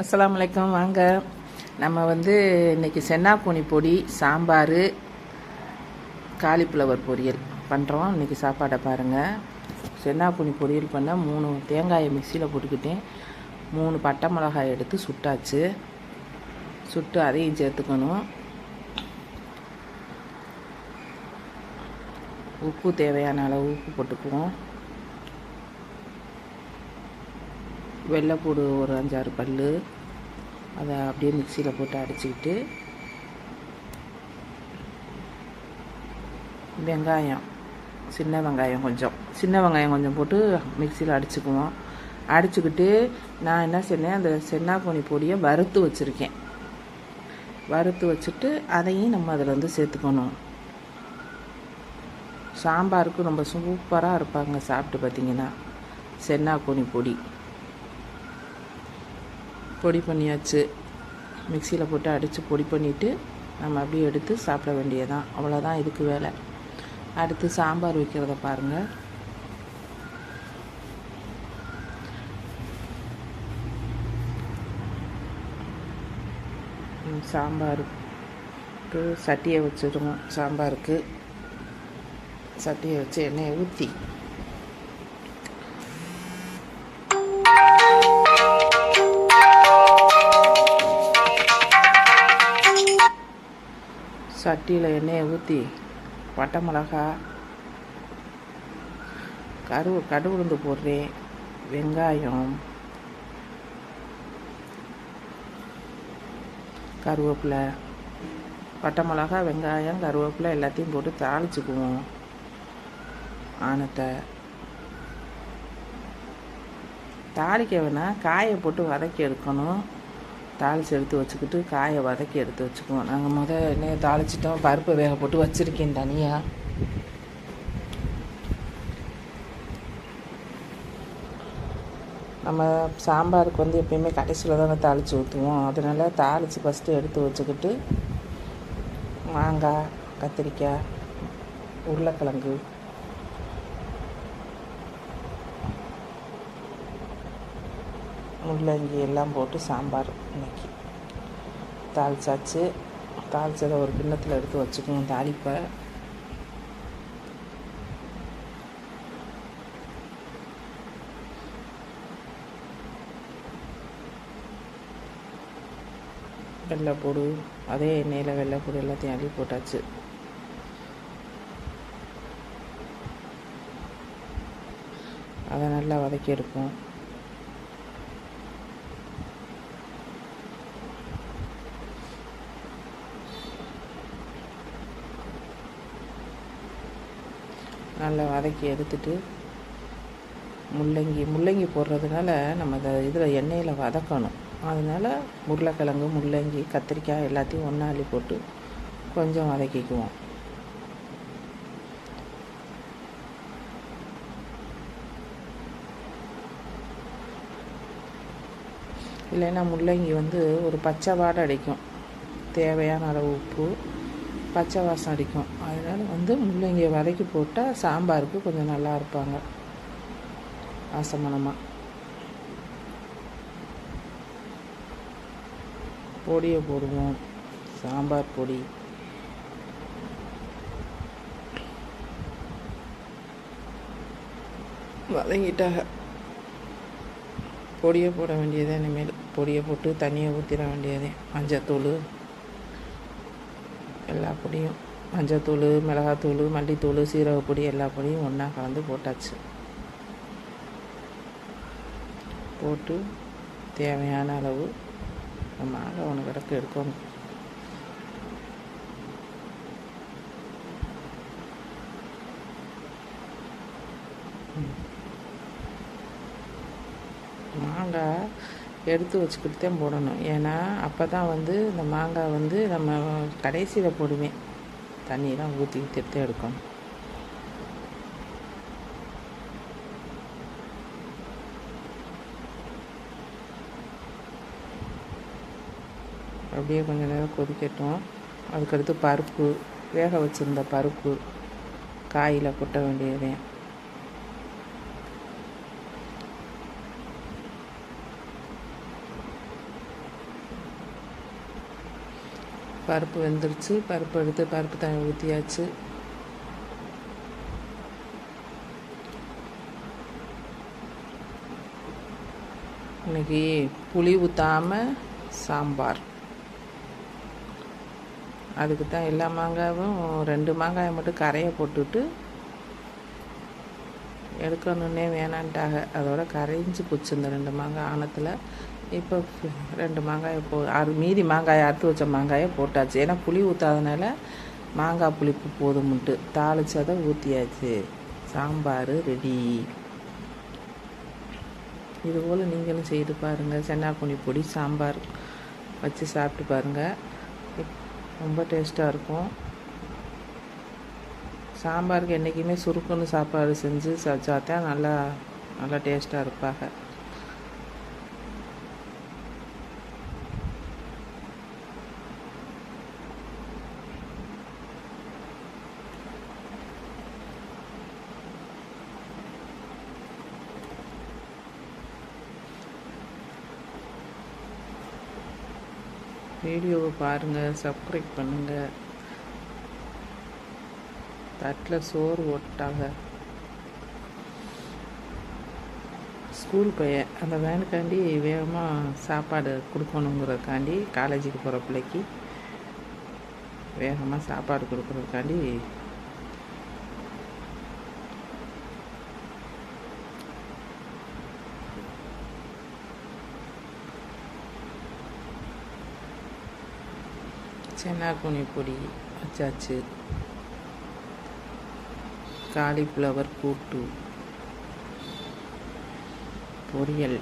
அஸ்லாம் வலைக்கம் வாங்க. நம்ம வந்து இன்னைக்கு சென்னாக்கூனி பொடி சாம்பார் காலிஃப்ளவர் பொரியல் பண்ணுறோம் இன்னைக்கு சாப்பாடை பாருங்கள் சென்னாக்கூனி பொரியல் பண்ண மூணு தேங்காயை மிக்சியில் போட்டுக்கிட்டேன். மூணு பட்டை மிளகாய் எடுத்து சுட்டாச்சு. சுட்டு அதையும் சேர்த்துக்கணும். உப்பு தேவையான அளவு உப்பு போட்டுக்குவோம். வெள்ளைப்பூடு ஒரு அஞ்சாறு பல் அதை அப்படியே மிக்சியில் போட்டு அடிச்சுக்கிட்டு வெங்காயம் சின்ன வெங்காயம் கொஞ்சம். சின்ன வெங்காயம் கொஞ்சம் போட்டு மிக்சியில் அடிச்சுக்குவோம். அடிச்சுக்கிட்டு நான் என்ன செஞ்சேன் அந்த சென்னாக்கோனி பொடியை வறுத்து வச்சுருக்கேன். வறுத்து வச்சுட்டு அதையும் நம்ம அதில் வந்து சேர்த்துக்கணும். சாம்பாருக்கு ரொம்ப சூப்பராக இருப்பாங்க சாப்பிட்டு பார்த்தீங்கன்னா. சென்னாக்கோனி பொடி. பொடி பண்ணியாச்சு. மிக்சியில் போட்டு அடித்து பொடி பண்ணிவிட்டு நம்ம அப்படியே எடுத்து சாப்பிட வேண்டியதான் அவ்வளோதான் இதுக்கு வேலை. அடுத்து சாம்பார் வைக்கிறத பாருங்கள் சாம்பாருக்கு சட்டியை வச்சுருவோம் சாம்பாருக்கு சட்டியை வச்சு எண்ணெயை ஊற்றி சட்டியில் எண்ணெயை ஊற்றி பட்டை மிளகா கரு கடுகுளுந்து போடுறேன் வெங்காயம் கருவேப்பிலை பட்டை மிளகா வெங்காயம் கருவேப்பிலை எல்லாத்தையும் போட்டு தாளிச்சுக்குவோம். ஆனத்தை தாளிக்க வேணால் காயை போட்டு வதக்கி எடுக்கணும். தாளித்து எடுத்து வச்சுக்கிட்டு காயை வதக்கி எடுத்து வச்சுக்குவோம். நாங்கள் முத என்ன தாளிச்சிட்டோம். பருப்பு வேக போட்டு வச்சுருக்கேன் தனியாக நம்ம சாம்பாருக்கு வந்து எப்பயுமே கடைசியில் தானே தாளித்து ஊற்றுவோம் அதனால் தாளித்து ஃபஸ்ட்டு எடுத்து வச்சுக்கிட்டு மாங்காய் கத்திரிக்காய் உருளைக்கிழங்கு முள்ளங்கி எல்லாம் போட்டு சாம்பார் இன்னைக்கு. தாளிச்சாச்சு. தாளிச்சதை ஒரு கிண்ணத்தில் எடுத்து வச்சுக்குவோம் தாளிப்பை. வெள்ளைப்பூடு அதே எண்ணெயில் வெள்ளைப்பூடு எல்லாத்தையும் அள்ளி போட்டாச்சு. அதை நல்லா வதக்கி எடுப்போம். நல்லா வதக்கி எடுத்துட்டு முள்ளங்கி முள்ளங்கி போடுறதுனால நம்ம அதை இதில் எண்ணெயில் வதக்கணும். அதனால் உருளைக்கிழங்கு முள்ளங்கி கத்திரிக்காய் எல்லாத்தையும் ஒன்றா அள்ளி போட்டு கொஞ்சம் வதக்கிக்குவோம். இல்லைன்னா முள்ளங்கி வந்து ஒரு பச்சை வாடை அடிக்கும். தேவையான அளவு உப்பு பச்சை வாசம் அடிக்கும். அதனால் வந்து முள்ளங்கியை வதக்கி போட்டால் சாம்பாருக்கு கொஞ்சம் நல்லா இருப்பாங்க. ஆசமனமாக பொடியை போடுவோம். சாம்பார் பொடி. வதங்கிட்டாக பொடியை போட வேண்டியதே இனிமேல். பொடியை போட்டு தண்ணியை ஊற்றிட வேண்டியதே. மஞ்சத்தூள். எல்லா பொடியும். மஞ்சத்தூள் மிளகாத்தூள் மல்லித்தூள் சீரகப்பொடி எல்லா பொடியும் ஒன்றா கலந்து போட்டாச்சு. போட்டு தேவையான அளவு நம்ம ஆளை ஒன்று கிடக்கு எடுக்கணும். மாங்காய் எடுத்து வச்சுக்கிட்டு தான் போடணும். ஏன்னா அப்போ தான் வந்து இந்த மாங்காய் வந்து நம்ம கடைசியில் போடுவேன் தண்ணியெலாம் ஊற்றிக்கிட்டு தான் எடுக்கணும். அப்படியே கொஞ்ச நேரம் கொதிக்கட்டும். அதுக்கடுத்து பருப்பு வேக வச்சுருந்த பருப்பு காயில் கொட்ட வேண்டியது பருப்பு வெந்துருச்சு. பருப்பு எடுத்து பருப்பு தண்ணி ஊற்றியாச்சு இன்னைக்கு புளி ஊற்றாமல் சாம்பார். அதுக்கு தான் எல்லா மாங்காயும் ரெண்டு மாங்காயை மட்டும் கரையை போட்டுட்டு எடுக்கணுன்னே வேணான்ட்டாக அதோட கரைஞ்சி போச்சு இந்த ரெண்டு மாங்காய் ஆணத்தில் இப்போ ரெண்டு மாங்காயை போ அறு மீதி மாங்காயை அறுத்து வச்ச மாங்காயை போட்டாச்சு. ஏன்னா புளி ஊற்றாதனால மாங்காய் புளிப்பு போதும்ட்டு தாளிச்சதை ஊற்றியாச்சு சாம்பார் ரெடி. இதுபோல் நீங்களும் செய்து பாருங்கள் சென்னாக்குனி பொடி சாம்பார் வச்சு சாப்பிட்டு பாருங்கள் ரொம்ப டேஸ்ட்டாக இருக்கும். சாம்பாருக்கு என்றைக்குமே சுருக்குன்னு சாப்பாடு செஞ்சு சாப்பிட்டா நல்லா நல்லா டேஸ்ட்டாக இருப்பாங்க. வீடியோவை பாருங்கள் சப்ஸ்கிரைப் பண்ணுங்கள் தட்டில் சோறு ஓட்டாங்க ஸ்கூல் பையன் அந்த வேனுக்காண்டி வேகமாக சாப்பாடு கொடுக்கணுங்கிறதுக்காண்டி காலேஜுக்கு போகிற பிள்ளைக்கு வேகமாக சாப்பாடு கொடுக்குறதுக்காண்டி சென்னாக்குனி பொடி வச்சாச்சு. காலிஃப்ளவர் கூட்டு பொரியல்.